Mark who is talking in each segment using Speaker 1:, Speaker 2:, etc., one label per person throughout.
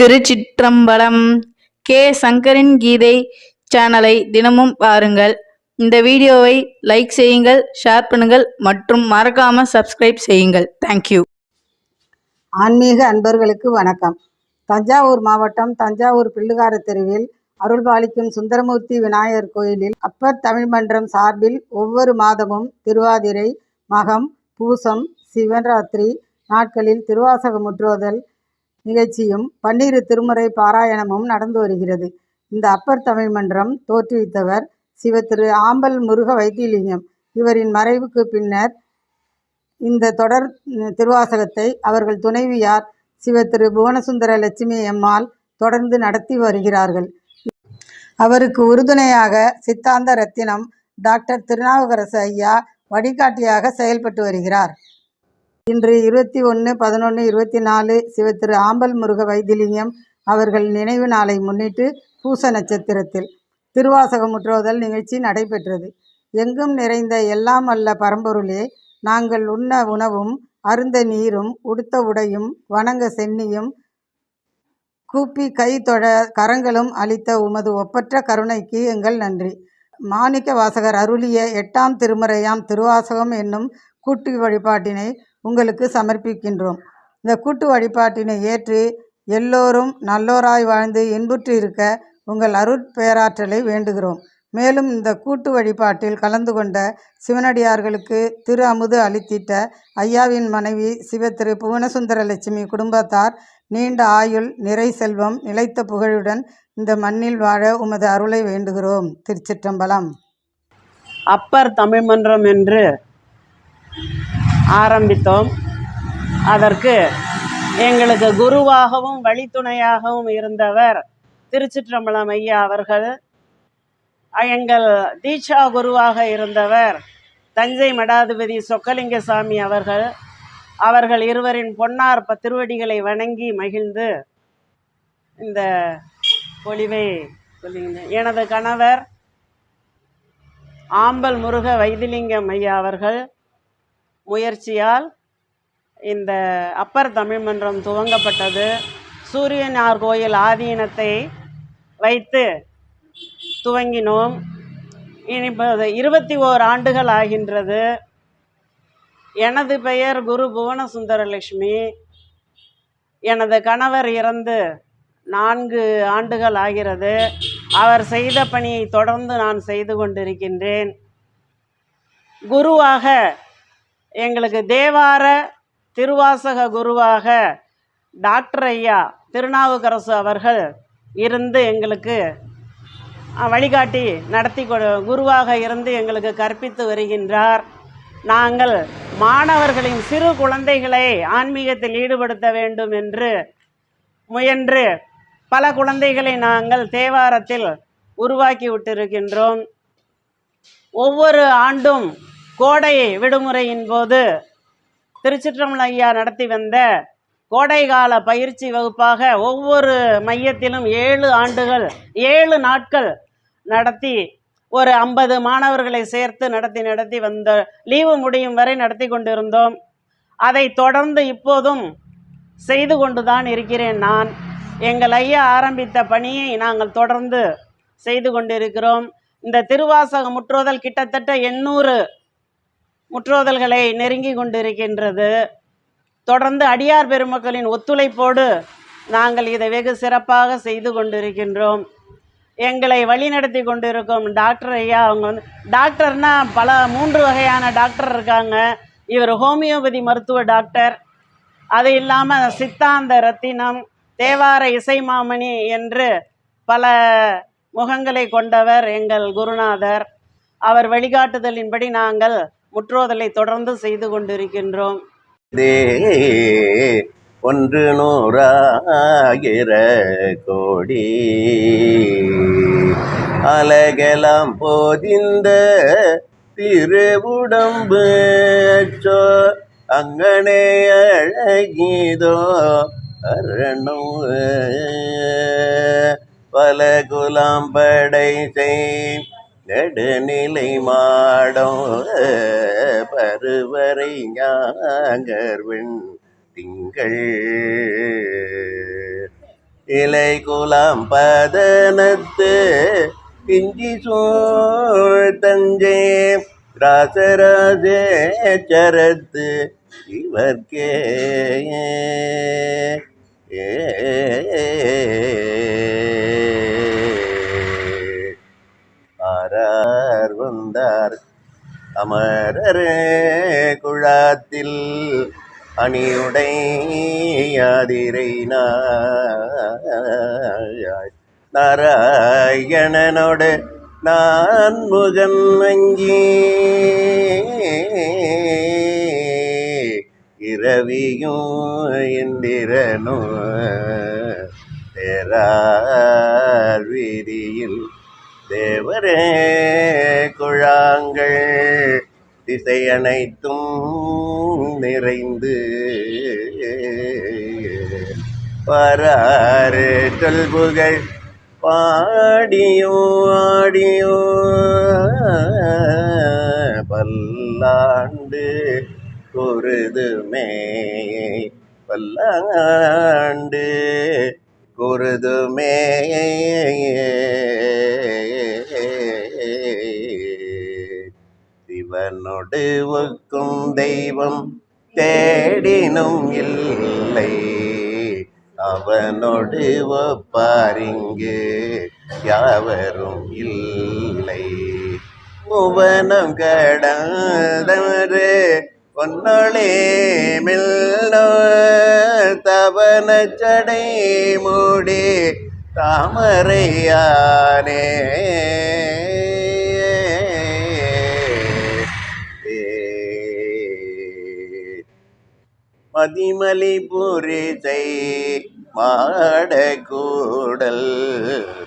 Speaker 1: திருச்சிற்றம்பலம் K. சங்கரின் கீதை சேனலை தினமும் பாருங்கள். இந்த வீடியோவை லைக் செய்யுங்கள் ஷேர் பண்ணுங்கள் மற்றும் மறக்காம சப்ஸ்கிரைப் செய்யுங்கள். தேங்க்யூ
Speaker 2: ஆன்மீக அன்பர்களுக்கு வணக்கம். தஞ்சாவூர் மாவட்டம் தஞ்சாவூர் பிள்ளுகார தெருவில் அருள்பாலிக்கும் சுந்தரமூர்த்தி விநாயகர் கோயிலில் அப்பர் தமிழ் மன்றம் சார்பில் ஒவ்வொரு மாதமும் திருவாதிரை மகம் பூசம் சிவராத்திரி நாட்களில் திருவாசகம் முற்றுவதல் நிகழ்ச்சியும் பன்னிரு திருமுறை பாராயணமும் நடந்து வருகிறது. இந்த அப்பர் தமிழ் மன்றம் தோற்றுவித்தவர் சிவ திரு ஆம்பல் முருக வைத்தியலிங்கம் இவரின் மறைவுக்கு பின்னர் இந்த தொடர் திருவாசகத்தை அவர்கள் துணைவியார் சிவ திரு புவனசுந்தர லட்சுமி அம்மாள் தொடர்ந்து நடத்தி வருகிறார்கள். அவருக்கு உறுதுணையாக சித்தாந்த ரத்தினம் டாக்டர் திருநாவுக்கரசு ஐயா வழிகாட்டியாக செயல்பட்டு வருகிறார். இன்று இருபத்தி ஒன்று பதினொன்று இருபத்தி நாலு சிவ திரு ஆம்பல் முருக வைத்திலிங்கம் அவர்கள் நினைவு நாளை முன்னிட்டு பூச நட்சத்திரத்தில் திருவாசகமுற்றுவதல் நிகழ்ச்சி நடைபெற்றது. எங்கும் நிறைந்த எல்லாம் அல்ல பரம்பொருளே நாங்கள் உண்ண உணவும் அருந்த நீரும் உடுத்த உடையும் வணங்க சென்னியும் கூப்பி கை தொழ கரங்களும் அளித்த உமது ஒப்பற்ற கருணைக்கு எங்கள் நன்றி. மாணிக்க வாசகர் அருளிய எட்டாம் திருமுறையாம் திருவாசகம் என்னும் கூட்டு வழிபாட்டினை உங்களுக்கு சமர்ப்பிக்கின்றோம். இந்த கூட்டு வழிபாட்டினை ஏற்று எல்லோரும் நல்லோராய் வாழ்ந்து இன்புற்று இருக்க உங்கள் அருட்பேராற்றலை வேண்டுகிறோம். மேலும் இந்த கூட்டு வழிபாட்டில் கலந்து கொண்ட சிவனடியார்களுக்கு திரு அமுது அளித்திட்ட ஐயாவின் மனைவி சிவ திரு புவனசுந்தர லட்சுமி குடும்பத்தார் நீண்ட ஆயுள் நிறை செல்வம் நிலைத்த புகழுடன் இந்த மண்ணில் வாழ உமது அருளை வேண்டுகிறோம். திருச்சிற்றம்பலம்.
Speaker 3: அப்பர் தமிழ் மன்றம் என்று ஆரம்பித்தோம். அதற்கு எங்களுக்கு குருவாகவும் வழித்துணையாகவும் இருந்தவர் திருச்சிற்றம்பலம் ஐயா அவர்கள். எங்கள் தீட்சா குருவாக இருந்தவர் தஞ்சை மடாதிபதி சொக்கலிங்கசாமி அவர்கள். அவர்கள் இருவரின் பொன்னார் பத்திருவடிகளை திருவடிகளை வணங்கி மகிழ்ந்து இந்த பொழிவை சொல்லுகின்றேன் எனது கணவர் ஆம்பல் முருக வைத்திலிங்கம் ஐயா அவர்கள். முயற்சியால் இந்த அப்பர் தமிழ் மன்றம் துவங்கப்பட்டது. சூரியனார் கோயில் ஆதீனத்தை வைத்து துவங்கினோம். இனிப்பது இருபத்தி ஓர் ஆண்டுகள் ஆகின்றது. எனது பெயர் குரு புவனசுந்தரலட்சுமி எனது கணவர் இறந்து நான்கு ஆண்டுகள் ஆகிறது. அவர் செய்த பணியை தொடர்ந்து நான் செய்து கொண்டிருக்கின்றேன். குருவாக எங்களுக்கு தேவார திருவாசக குருவாக டாக்டர் ஐயா திருநாவுக்கரசு அவர்கள் இருந்து எங்களுக்கு வழிகாட்டி நடத்தி கொ குருவாக இருந்து எங்களுக்கு கற்பித்து வருகின்றார். நாங்கள் மாணவர்களின் சிறு குழந்தைகளை ஆன்மீகத்தில் ஈடுபடுத்த வேண்டும் என்று முயன்று பல குழந்தைகளை நாங்கள் தேவாரத்தில் உருவாக்கி விட்டிருக்கின்றோம். ஒவ்வொரு ஆண்டும் கோடை விடுமுறையின் போது திருச்சிற்றம்பலம் ஐயா நடத்தி வந்த கோடைகால பயிற்சி வகுப்பாக ஒவ்வொரு மையத்திலும் ஏழு ஆண்டுகள் ஏழு நாட்கள் நடத்தி ஒரு ஐம்பது மாணவர்களை சேர்த்து நடத்தி நடத்தி வந்த லீவு முடியும் வரை நடத்தி கொண்டிருந்தோம். அதை தொடர்ந்து இப்போதும் செய்து கொண்டுதான் இருக்கிறேன் நான். எங்கள் ஐயா ஆரம்பித்த பணியை நாங்கள் தொடர்ந்து செய்து கொண்டிருக்கிறோம். இந்த திருவாசக முற்றுதல் கிட்டத்தட்ட எண்ணூறு முற்றோதல்களை நெருங்கி கொண்டிருக்கின்றது. தொடர்ந்து அடியார் பெருமக்களின் ஒத்துழைப்போடு நாங்கள் இதை வெகு சிறப்பாக செய்து கொண்டிருக்கின்றோம். எங்களை வழிநடத்தி கொண்டிருக்கும் டாக்டர் ஐயா அவங்க வந்து டாக்டர்னா பல மூன்று வகையான டாக்டர் இருக்காங்க. இவர் ஹோமியோபதி மருத்துவ டாக்டர். அது இல்லாமல் சித்தாந்த ரத்தினம் தேவார இசை மாமணி என்று பல முகங்களை கொண்டவர் எங்கள் குருநாதர். அவர் வழிகாட்டுதலின்படி நாங்கள் முற்றோதலை தொடர்ந்து செய்து கொண்டிருக்கின்றோம்.
Speaker 4: ஒன்று நூறாகிற கோடி. அலகலாம் போதிந்த திருவுடம்பு சோ அங்கனே அழகிதோ அரணம். பல குலாம் படை செய் நெடுநிலை மாடம் பருவரை ஞாங்கர்வெண் திங்கள். இலை குலாம் பதனத்து இஞ்சி சூழ் தஞ்சே ராசராஜேச்சரத்து இவர்க்கே. ஏ வந்தார் வந்தார். அமரரே குழாத்தில் அணியுடை யாதிரை நாராயணனோடு நான் முகன் அங்கி இரவியும் இந்திரனும் தேரார் வீதியில் தேவரே குழாங்கள் திசையனைத்தும் நிறைந்து. வராறு சொல்புகள் பாடியோ ஆடியோ பல்லாண்டு குருதுமே பல்லாண்டு குருதுமே சிவனொடுவுக்கும் தெய்வம் தேடினும் இல்லை. அவனோடு ஒப்பாரிங்கு யாவரும் இல்லை. புவனம் கடந்தவரு பொன்னொழி மில்லோ தவன சடை மூடி தாமரையானே. மதிமலி புரிசை மாட கூடல்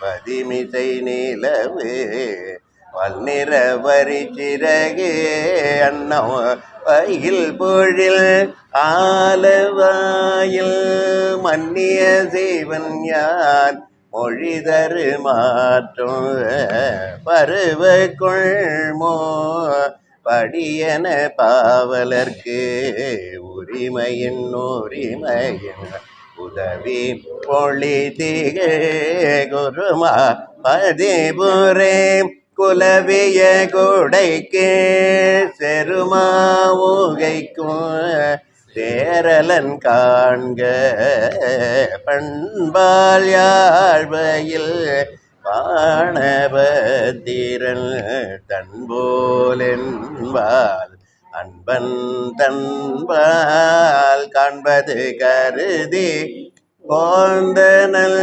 Speaker 4: பதிமிசை நிலவு பல்நிற வரி சிறகே அன்னம் பயில் பொழில் ஆலவாயில் மன்னிய செய்வன் யான் மொழி தரு மாற்றும் பருவ கொள்மோ படியன பாவலர்க்கு உரிமையின் உரிமையின் உதவி பொழி திகே குருமா பதிபுரே குலவிய கொடைக்கு செருமா ஊகைக்கும் தேரலன் காண்க பண்பால் யாழ்வையில் பாணபத்திரன் தன்போலென்பால் அன்பன் தன்பால் காண்பது கருதி போந்தனல்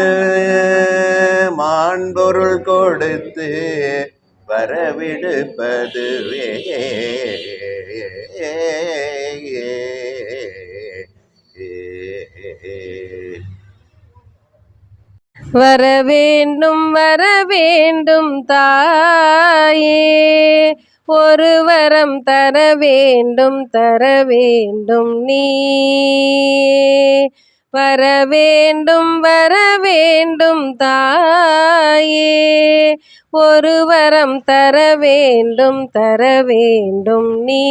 Speaker 4: மாண்பொருள் கொடுத்து வரவிடுப்பதுவே.
Speaker 5: வர வேண்டும் வர வேண்டும் தாயே. ஒரு வரம் தர வேண்டும் தர வேண்டும் நீ வர வேண்டும் வர வேண்டும் தாயே. ஒரு வரம் தர வேண்டும் தர வேண்டும் நீ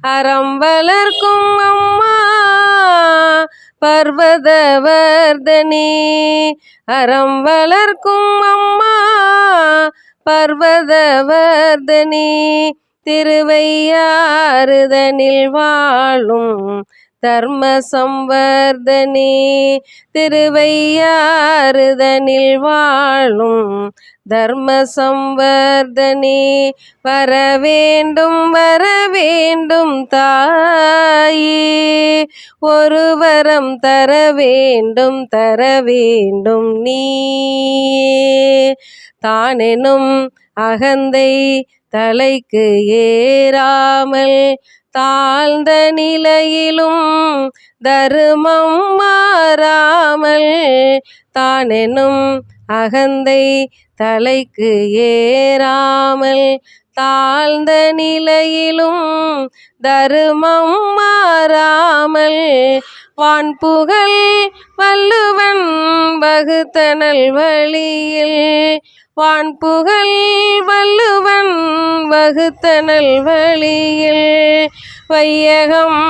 Speaker 5: அறம் வளர்க்கும் அம்மா பர்வதவர்தனி அறம் வளர்க்கும் அம்மா பர்வதவர்தனி திருவையாறுதனில் வாழும் தர்ம சம்வர்தனே திருவையாறுதனில் வாழும் தர்ம சம்வர்தனி வர வேண்டும் வர வேண்டும் தாயே. ஒரு வரம் தர வேண்டும் தர வேண்டும் நீ தானெனும் அகந்தை தலைக்கு ஏறாமல் தாழ்ந்த நிலையிலும் தருமம் மாறாமல் தானெனும் அகந்தை தலைக்கு ஏறாமல் தாழ்ந்த நிலையிலும் தருமம் மாறாமல் வான்புகழ் வள்ளுவன் வகுத்தனல் வழியில் வான்புகழ் வள்ளுவன் வகுத்தனல் வழியில் வையகம்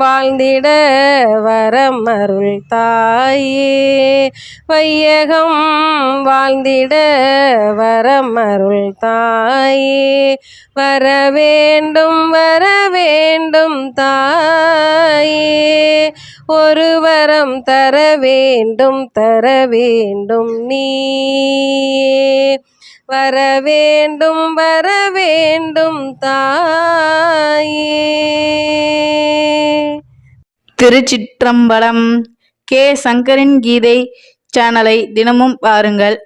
Speaker 5: வாழ்ந்திட வரம் அருள் தாயே. வையகம் வாழ்ந்திட வரமருள் அருள் தாயே. வர வேண்டும் வர வேண்டும் தாயே. ஒரு வரம் தர வேண்டும் தர வேண்டும் நீ வர வேண்டும் வர வேண்டும் தாயே.
Speaker 1: திருச்சிற்றம்பலம் கே சங்கரின் கீதை சேனலை தினமும் பாருங்கள்.